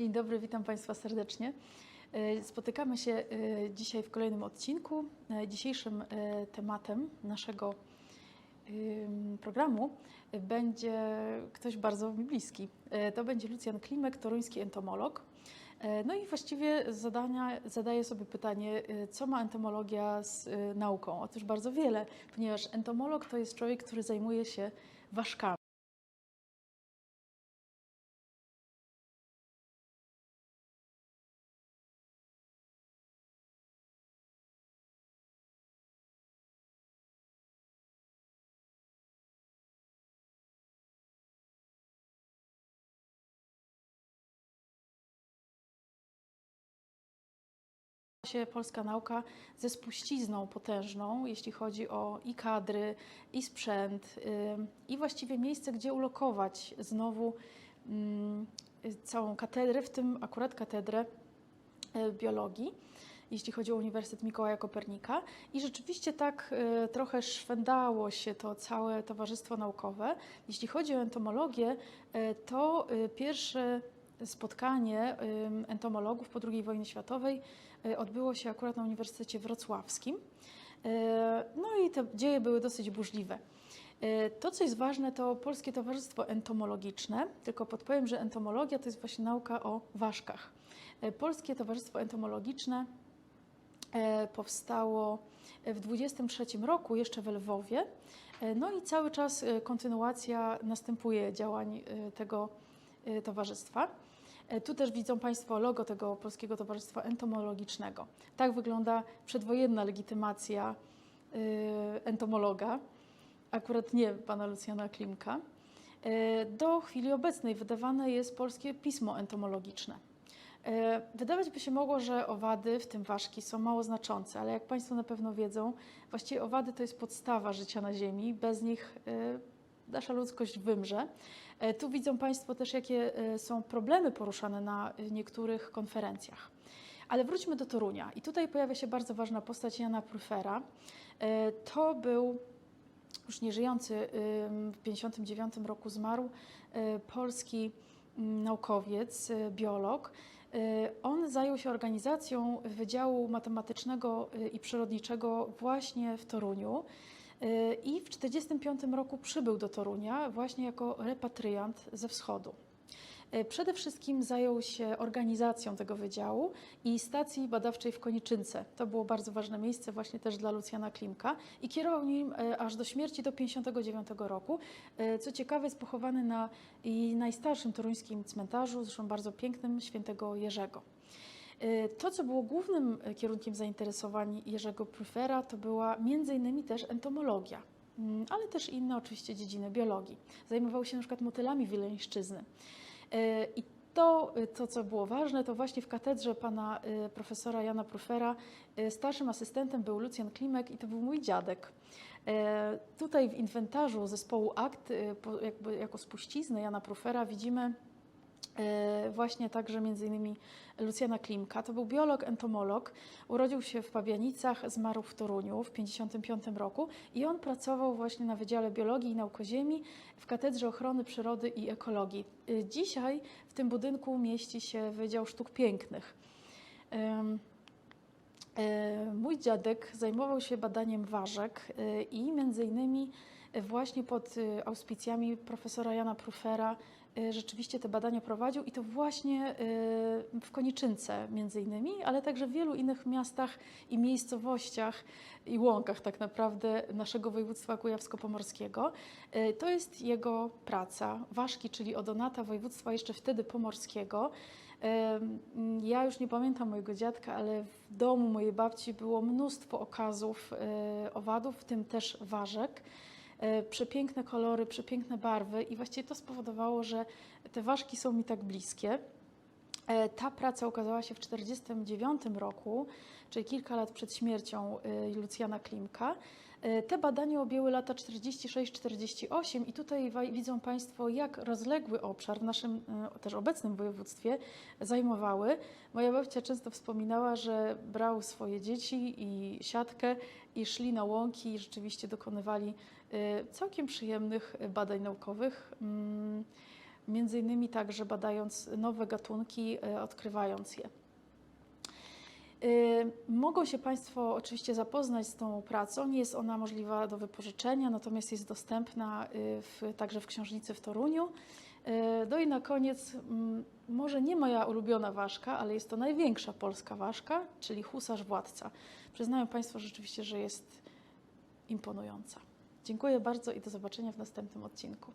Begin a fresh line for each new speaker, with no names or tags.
Dzień dobry, witam Państwa serdecznie. E, Spotykamy się e, dzisiaj w kolejnym odcinku. E, Dzisiejszym tematem naszego programu będzie ktoś bardzo mi bliski. To będzie Lucjan Klimek, toruński entomolog. No i właściwie zadania, zadaję sobie pytanie, co ma entomologia z nauką? Otóż bardzo wiele, ponieważ entomolog to jest człowiek, który zajmuje się ważkami. Polska nauka ze spuścizną potężną, jeśli chodzi o i kadry, i sprzęt, ym, i właściwie miejsce, gdzie ulokować znowu y, całą katedrę, w tym akurat katedrę y, biologii, jeśli chodzi o Uniwersytet Mikołaja Kopernika. I rzeczywiście tak y, trochę szwędało się to całe towarzystwo naukowe. Jeśli chodzi o entomologię, y, to y, pierwsze spotkanie entomologów po II wojnie światowej y, odbyło się akurat na Uniwersytecie Wrocławskim. Y, No i te dzieje były dosyć burzliwe. Y, To, co jest ważne, to Polskie Towarzystwo Entomologiczne, tylko podpowiem, że entomologia to jest właśnie nauka o ważkach. Polskie Towarzystwo Entomologiczne powstało w 23 roku, jeszcze w Lwowie. No i cały czas kontynuacja następuje działań tego towarzystwa. E, Tu też widzą Państwo logo tego Polskiego Towarzystwa Entomologicznego. Tak wygląda przedwojenna legitymacja e, entomologa, akurat nie pana Lucjana Klimka. E, Do chwili obecnej wydawane jest polskie pismo entomologiczne. E, Wydawać by się mogło, że owady, w tym ważki, są mało znaczące, ale jak Państwo na pewno wiedzą, właściwie owady to jest podstawa życia na Ziemi. Bez nich nasza ludzkość wymrze. E, Tu widzą Państwo też, jakie e, są problemy poruszane na niektórych konferencjach. Ale wróćmy do Torunia. I tutaj pojawia się bardzo ważna postać Jana Prufera. E, To był już nieżyjący, w 1959 roku zmarł, polski naukowiec, biolog. On zajął się organizacją Wydziału Matematycznego i Przyrodniczego właśnie w Toruniu. Y, I w 1945 roku przybył do Torunia właśnie jako repatriant ze wschodu. Y, Przede wszystkim zajął się organizacją tego wydziału i stacji badawczej w Koniczynce. To było bardzo ważne miejsce właśnie też dla Lucjana Klimka i kierował nim e, aż do śmierci do 1959 roku. Co ciekawe jest pochowany na najstarszym toruńskim cmentarzu, zresztą bardzo pięknym, świętego Jerzego. E, To, co było głównym e, kierunkiem zainteresowań Jerzego Prufera, to była innymi też entomologia, mm, ale też inne oczywiście dziedziny biologii. Zajmował się przykład motylami wileńszczyzny. E, I to, y, to, co było ważne, to właśnie w katedrze pana y, profesora Jana Prufera y, starszym asystentem był Lucjan Klimek i to był mój dziadek. Tutaj w inwentarzu zespołu akt, y, jako spuściznę Jana Prufera widzimy właśnie także między innymi Lucjana Klimka. To był biolog, entomolog. Urodził się w Pabianicach, zmarł w Toruniu w 1955 roku i on pracował właśnie na Wydziale Biologii i Naukoziemi w Katedrze Ochrony Przyrody i Ekologii. Y, Dzisiaj w tym budynku mieści się Wydział Sztuk Pięknych. E, Mój dziadek zajmował się badaniem ważek i między innymi właśnie pod auspicjami profesora Jana Prufera rzeczywiście te badania prowadził i to właśnie y, w Koniczynce między innymi, ale także w wielu innych miastach i miejscowościach i łąkach tak naprawdę naszego województwa kujawsko-pomorskiego. Y, To jest jego praca, ważki, czyli odonata województwa jeszcze wtedy pomorskiego. Ja już nie pamiętam mojego dziadka, ale w domu mojej babci było mnóstwo okazów owadów, w tym też ważek. E, Przepiękne kolory, przepiękne barwy i właściwie to spowodowało, że te ważki są mi tak bliskie. E, Ta praca ukazała się w 1949 roku, czyli kilka lat przed śmiercią e, Lucjana Klimka. E, Te badania objęły lata 46-48 i tutaj widzą Państwo, jak rozległy obszar w naszym e, też obecnym województwie zajmowały. Moja babcia często wspominała, że brał swoje dzieci i siatkę i szli na łąki i rzeczywiście dokonywali e, całkiem przyjemnych badań naukowych. Mm, między innymi także badając nowe gatunki, odkrywając je. Y, Mogą się Państwo oczywiście zapoznać z tą pracą. Nie jest ona możliwa do wypożyczenia, natomiast jest dostępna y, w, także w książnicy w Toruniu. Y, No i na koniec, mm, może nie moja ulubiona ważka, ale jest to największa polska ważka, czyli husarz władca. Przyznają Państwo rzeczywiście, że jest imponująca. Dziękuję bardzo i do zobaczenia w następnym odcinku.